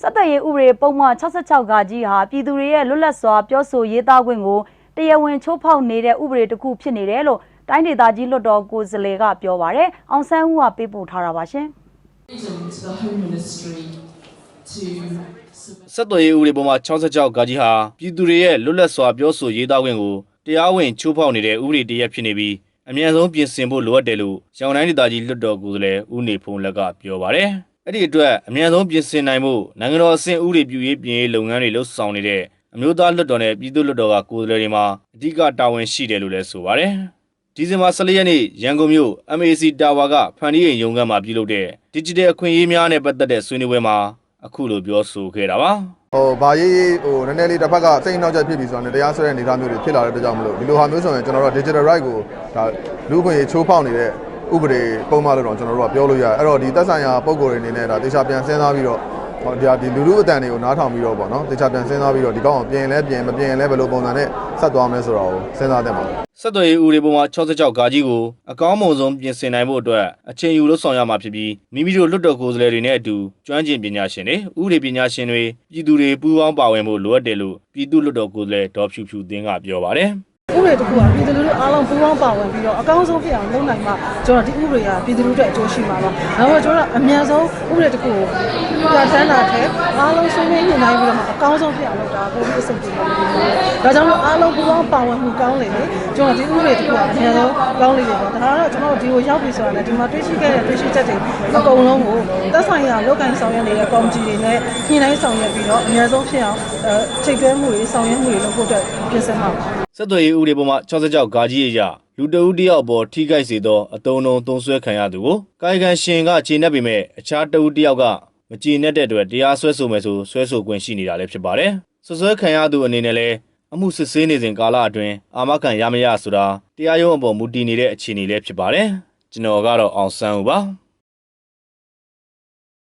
စက်သက်ရေးဥပဒေပုံမှန်66ကကြီးဟာပြည်သူတွေရဲ့လွတ်လပ်စွာပြောဆိုရေးသားခွင့်ကိုတရားဝင်ချိုးဖောက်နေတဲ့ဥပဒေတစ်ခုဖြစ်နေတယ်လို့တိုင်းဒေသကြီးလွှတ်တော်ကိုယ်စားလှယ်ကပြောပါရယ်အောင်ဆန်းဦးကပေးပို့ထားတာပါရှင် freedom to the Home Ministry to ဆက်သွယ်ရေးဥပဒေပေါ်မှာ66ကကြီးဟာပြည်သူတွေရဲ့လွတ်လပ်စွာပြောဆိုရေးသားခွင့်ကိုတရားဝင်ချိုးဖောက်နေတဲ့ဥပဒေတစ်ရပ်ဖြစ်နေပြီးအမြန်ဆုံးပြင်ဆင်ဖို့လိုအပ်တယ်လို့ရောင်တိုင်းဒေသကြီးလွှတ်တော်ကိုယ်စားလှယ်ဦးနေဖုံးလက်ကပြောပါတယ်။ အဲ့ဒီအတွက်အမြန်ဆုံးပြင်ဆင်နိုင်ဖို့နိုင်ငံတော်အဆင့်ဥပဒေပြုရေးပြင်ရေးလုပ်ငန်းတွေလှုပ်ဆောင်နေတဲ့အမျိုးသားလွှတ်တော်နဲ့ပြည်သူ့လွှတ်တော်ကကိုယ်စားလှယ်တွေမှာအဓိကတာဝန်ရှိတယ်လို့လည်းဆိုပါတယ်။ဒီဇင်ဘာ14ရက်နေ့ရန်ကုန်မြို့ MAC Tower ကဖန်တီးရင်ရုံးခန်းမှာပြုလုပ်တဲ့ Digital အခွင့်အရေးများနဲ့ပတ်သက်တဲ့ဆွေးနွေးပွဲမှာအခုလိုပြောဆိုခဲ့တာပါ။ဟိုဗာရေးရေးဟိုနည်းနည်းလေးတစ်ဖက်ကစိတ်အနှောက်အယှက်ဖြစ်ပြီးဆိုတော့တရားစွဲတဲ့အနေအထားမျိုးတွေဖြစ်လာတဲ့အတွက်ကြောင့်မလို့ဒီလိုဟာမျိုးဆိုရင်ကျွန်တော်တို့ digital right ကိုဒါလူ့အခွင့်အရေးချိုးဖောက်နေတဲ့ ဥပဒေပုံမှန်လို့တော့ကျွန်တော်တို့ကပြောလို့ရတယ်အဲ့တော့ဒီသက်ဆိုင်ရာပုံကိုယ်တွေအနေနဲ့ဒါတေချာပြန်စဉ်းစားပြီးတော့ဟောဒီဟာဒီလူလူအတန်တွေကိုနားထောင်ပြီးတော့ပေါ့နော်တေချာပြန်စဉ်းစားပြီးတော့ဒီကောင်ကိုပြင်လဲပြင်မပြင်လဲဘယ်လိုပုံစံနဲ့ဆက်သွားမလဲဆိုတော့စဉ်းစားသင့်ပါတယ်ဆက်သွယ်ရေးဥပဒေပုံမှာ66ဂါကြီးကိုအကောင်းမွန်ဆုံးပြင်ဆင်နိုင်ဖို့အတွက်အချိန်ယူလို့ဆောင်ရမှာဖြစ်ပြီးမိမိတို့လွတ်တော်ကိုယ်စားလှယ်တွေနဲ့အတူကျွမ်းကျင်ပညာရှင်တွေဥပဒေပညာရှင်တွေပြည်သူတွေပူးပေါင်းပါဝင်ဖို့လိုအပ်တယ်လို့ပြည်သူ့လွတ်တော်ကိုယ်စားလှယ်ဒေါ်ဖြူဖြူသင်းကပြောပါတယ် ဥပဒေတစ်ခုကပြည်သူလူထုအားလုံးပူးပေါင်းပါဝင်ပြီးတော့အကောင်းဆုံးဖြစ်အောင်လုပ်နိုင်မှကျွန်တော်ဒီဥပဒေကပြည်သူလူထုအတွက်အကျိုးရှိမှာပါ။ဒါပေမဲ့ကျွန်တော်ကအများဆုံးဥပဒေတစ်ခုကိုပြဋ္ဌာန်းတာထက်အားလုံးဆွေးနွေးညှိနှိုင်းပြီးတော့မှအကောင်းဆုံးဖြစ်အောင်လုပ်တာပိုပြီးအဆင်ပြေတယ်လို့ပြောတယ်။ဒါကြောင့်မို့အားလုံးပူးပေါင်းပါဝင်မှုကောင်းလေလေကျွန်တော်ဒီဥပဒေတစ်ခုကအများဆုံးကောင်းလေလေပေါ့။ဒါကတော့ကျွန်တော်ဒီကိုရောက်ပြီဆိုတာလည်းဒီမှာတွေ့ရှိခဲ့တဲ့တွေ့ရှိချက်တွေအကုန်လုံးကိုသက်ဆိုင်ရာလောကန်ဆောင်ရွက်နေတဲ့ကော်မတီတွေနဲ့ညှိနှိုင်းဆောင်ရွက်ပြီးတော့အများဆုံးဖြစ်အောင်အဲချိန်တွဲမှုတွေဆောင်ရွက်မှုတွေလုပ်ဖို့အတွက်ပြင်ဆင်ပါပါ ဆက်သွယ်ရေးဥပဒေပုံမှာ66ဂါကြီးအရလူတဦးတယောက်အပေါ်ထိခိုက်စေသောအတုံးလုံးသုံးဆွဲခံရသူကိုကာယကံရှင်ကခြေနှက်ပေမဲ့အခြားတဦးတယောက်ကမခြေနှက်တဲ့အတွက်တရားစွဲဆိုမယ်ဆိုဆွဲဆိုခွင့်ရှိနေတာလည်းဖြစ်ပါတယ်ဆွဆွဲခံရသူအနေနဲ့လည်းအမှုစစ်ဆေးနေစဉ်ကာလအတွင်းအာမခံရမရဆိုတာတရားရုံးအပေါ်မူတည်နေတဲ့အခြေအနေလည်းဖြစ်ပါတယ်ကျွန်တော်ကတော့အောင်ဆန်းဦးပါ